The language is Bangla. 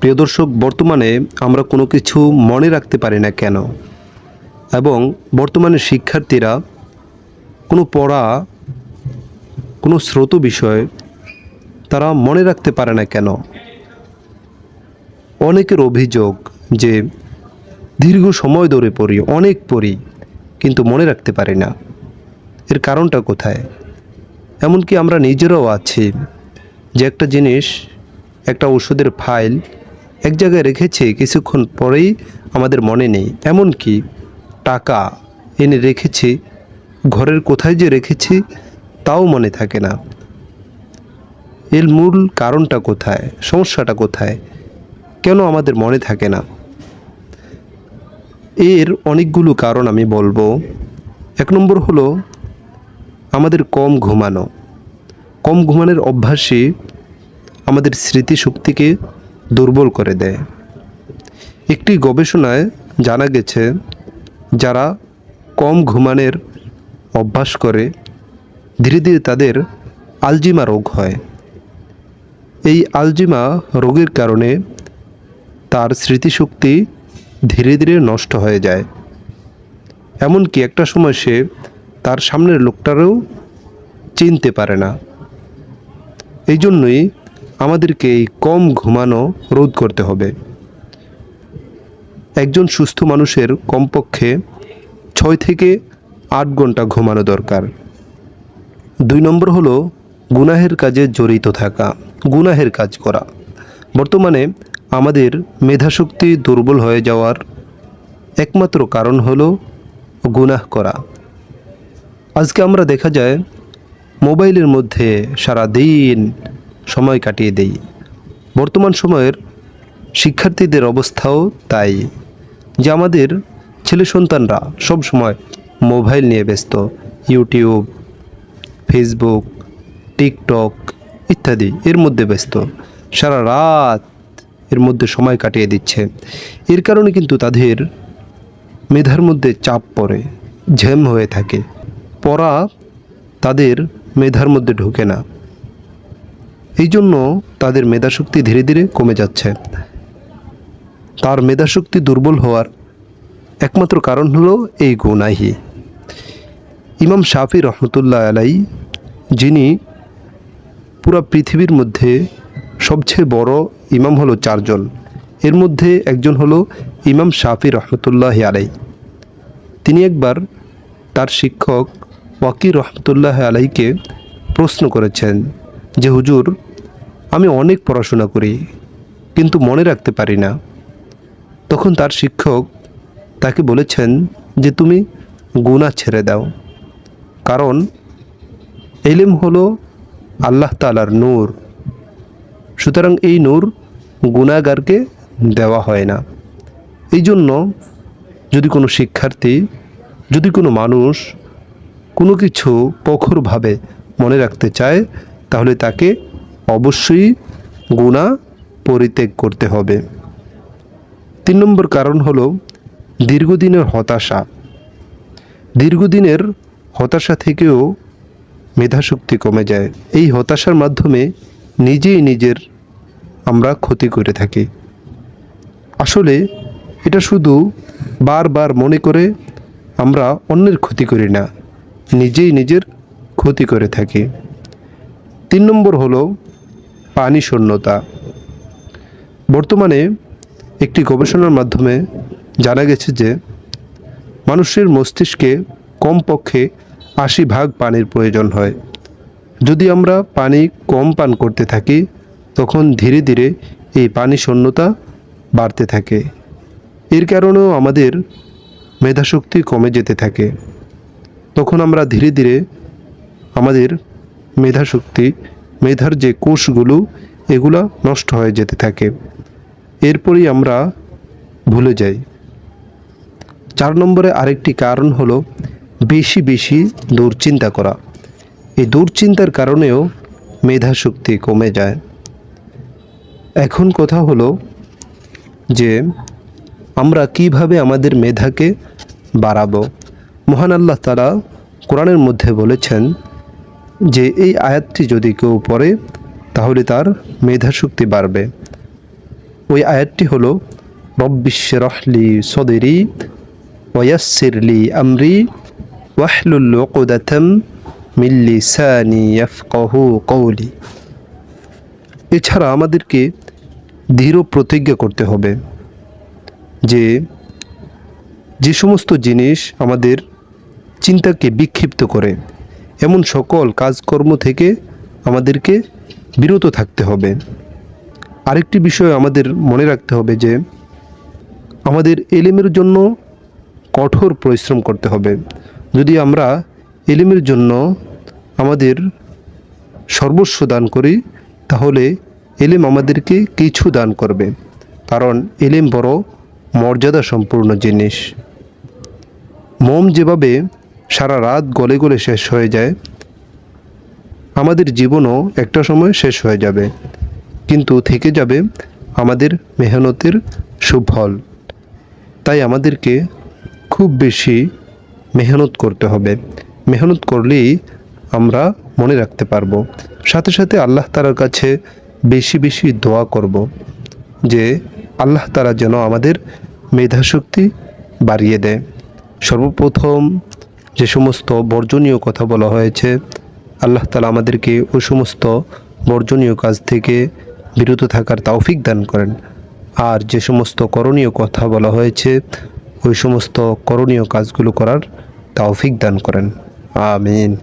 প্রিয় দর্শক, বর্তমানে আমরা কোনো কিছু মনে রাখতে পারি না কেন? এবং বর্তমানে শিক্ষার্থীরা কোনো পড়া, কোনো স্রোত বিষয় তারা মনে রাখতে পারে না কেন? অনেকের অভিযোগ যে দীর্ঘ সময় ধরে পড়ি, অনেক পড়ি, কিন্তু মনে রাখতে পারি না। এর কারণটা কোথায়? এমনকি আমরা নিজেরাও আছি যে একটা জিনিস, একটা ওষুধের ফাইল এক জায়গায় রেখেছে কিছুক্ষণ পরেই আমাদের মনে নেই। এমনকি টাকা এনে রেখেছি, ঘরের কোথায় যে রেখেছি তাও মনে থাকে না। এর মূল কারণটা কোথায়, সমস্যাটা কোথায়, কেন আমাদের মনে থাকে না? এর অনেকগুলো কারণ আমি বলব। এক নম্বর হলো, আমাদের কম ঘুমানো। কম ঘুমানোর অভ্যাসই আমাদের স্মৃতিশক্তিকে দুর্বল করে দেয়। একটি গবেষণায় জানা গেছে, যারা কম ঘুমানোর অভ্যাস করে, ধীরে ধীরে তাদের আলজিমা রোগ হয়। এই আলজিমা রোগের কারণে তার স্মৃতিশক্তি ধীরে ধীরে নষ্ট হয়ে যায়। এমনকি একটা সময় সে তার সামনের লোকটারও চিনতে পারে না। এই জন্যই আমাদেরকে এই কম ঘুমানো রোধ করতে হবে। একজন সুস্থ মানুষের কমপক্ষে ছয় থেকে আট ঘণ্টা ঘুমানো দরকার। দুই নম্বর হলো গুনাহের কাজে জড়িত থাকা, গুনাহের কাজ করা। বর্তমানে আমাদের মেধাশক্তি দুর্বল হয়ে যাওয়ার একমাত্র কারণ হলো গুনাহ করা। আজকে আমরা দেখা যায় মোবাইলের মধ্যে সারা দিন সময় কাটিয়ে দেই। বর্তমান সময়ের শিক্ষার্থীদের অবস্থাও তাই, যে আমাদের ছেলে সন্তানরা সব সময় মোবাইল নিয়ে ব্যস্ত, ইউটিউব, ফেসবুক, টিকটক ইত্যাদি এর মধ্যে ব্যস্ত। সারা রাত এর মধ্যে সময় কাটিয়ে দিচ্ছে। এর কারণে কিন্তু তাদের মেধার মধ্যে চাপ পড়ে ঝেম হয়ে থাকে। পড়া তাদের মেধার মধ্যে ঢোকে না। এই জন্য তাদের মেধাশক্তি ধীরে ধীরে কমে যাচ্ছে। তার মেধাশক্তি দুর্বল হওয়ার একমাত্র কারণ হলো এই গুনাহি। ইমাম শাফি রহমতুল্লাহ আলাই, যিনি পুরো পৃথিবীর মধ্যে সবচেয়ে বড় ইমাম হলো চারজন। এর মধ্যে একজন হলো ইমাম শাফি রহমতুল্লাহ আলাই। তিনি একবার তার শিক্ষক ওয়াকির রহমতুল্লাহ আলাইকে প্রশ্ন করেছেন যে, হুজুর আমি অনেক পড়াশোনা করি, কিন্তু মনে রাখতে পারি না। তখন তার শিক্ষক তাকে বলেছেন যে তুমি গুণা ছেড়ে দাও। কারণ এলিম হলো আল্লাহ তালার নূর। সুতরাং এই নূর গুণাগারকে দেওয়া হয় না। এই জন্য যদি কোনো শিক্ষার্থী, যদি কোনো মানুষ কোনো কিছু প্রখরভাবে মনে রাখতে চায়, তাহলে তাকে অবশ্যই গুণা পরিত্যাগ করতে হবে। তিন নম্বর কারণ হলো দীর্ঘদিনের হতাশা। দীর্ঘদিনের হতাশা থেকেও মেধাশক্তি কমে যায়। এই হতাশার মাধ্যমে নিজেই নিজের আমরা ক্ষতি করে থাকি। আসলে এটা শুধু বারবার মনে করে আমরা অন্যের ক্ষতি করি না, নিজেই নিজের ক্ষতি করে থাকি। তিন নম্বর হলো পানি শূন্যতা। বর্তমানে একটি গবেষণার মাধ্যমে জানা গেছে যে, মানুষের মস্তিষ্কে কমপক্ষে আশি ভাগ পানির প্রয়োজন হয়। যদি আমরা পানি কম পান করতে থাকি, তখন ধীরে ধীরে এই পানি শূন্যতা বাড়তে থাকে। এর কারণেও আমাদের মেধাশক্তি কমে যেতে থাকে। তখন আমরা ধীরে ধীরে আমাদের মেধাশক্তি মেধার যে কোষগুলো, এগুলা নষ্ট হয়ে যেতে থাকে। এরপরই আমরা ভুলে যাই। চার নম্বরে আরেকটি কারণ হলো বেশি বেশি দুশ্চিন্তা করা। এই দুশ্চিন্তার কারণেও মেধাশক্তি কমে যায়। এখন কথা হলো যে, আমরা কীভাবে আমাদের মেধাকে বাড়াবো? মহান আল্লাহ তারা কোরআনের মধ্যে বলেছেন যে এই আয়াতটি যদি কেউ পড়ে, তাহলে তার মেধাশক্তি বাড়বে। ওই আয়াতটি হল রব্বিশ রহলি সদেরি ওয়াসিরলি আমরি ওয়াহলুল মিন লিসানি ইয়াফকাহু কওলি। এছাড়া আমাদেরকে দৃঢ় প্রতিজ্ঞা করতে হবে যে যে সমস্ত জিনিস আমাদের চিন্তাকে বিক্ষিপ্ত করে এমন সকল কাজকর্ম থেকে আমাদেরকে বিরত থাকতে হবে। আরেকটি বিষয় আমাদের মনে রাখতে হবে যে, আমাদের এলিমের জন্য কঠোর পরিশ্রম করতে হবে। যদি আমরা এলিমের জন্য আমাদের সর্বস্ব দান করি, তাহলে এলিম আমাদেরকে কিছু দান করবে। কারণ এলিম বড় মর্যাদা সম্পূর্ণ জিনিস। মোম যেভাবে সারা রাত গলে গলে শেষ হয়ে যায়। আমাদের জীবনও একটা সময় শেষ হয়ে যাবে, কিন্তু থেকে যাবে আমাদের মেহনতের সুফল। তাই আমাদেরকে খুব বেশি মেহনত করতে হবে। মেহনত করলেই আমরা মনে রাখতে পারব। সাথে সাথে আল্লাহ তালার কাছে বেশি বেশি দোয়া করব যে আল্লাহ তালা যেন আমাদের মেধাশক্তি বাড়িয়ে দেয়। সর্বপ্রথম যে সমস্ত বর্জনীয় কথা বলা হয়েছে, আল্লাহ তালা আমাদেরকে ও সমস্ত বর্জনীয় কাজ থেকে বিরত থাকার তৌফিক দান করেন। আর যে সমস্ত করণীয় কথা বলা হয়েছে, ওই সমস্ত করণীয় কাজগুলো করার তৌফিক দান করেন। আমিন।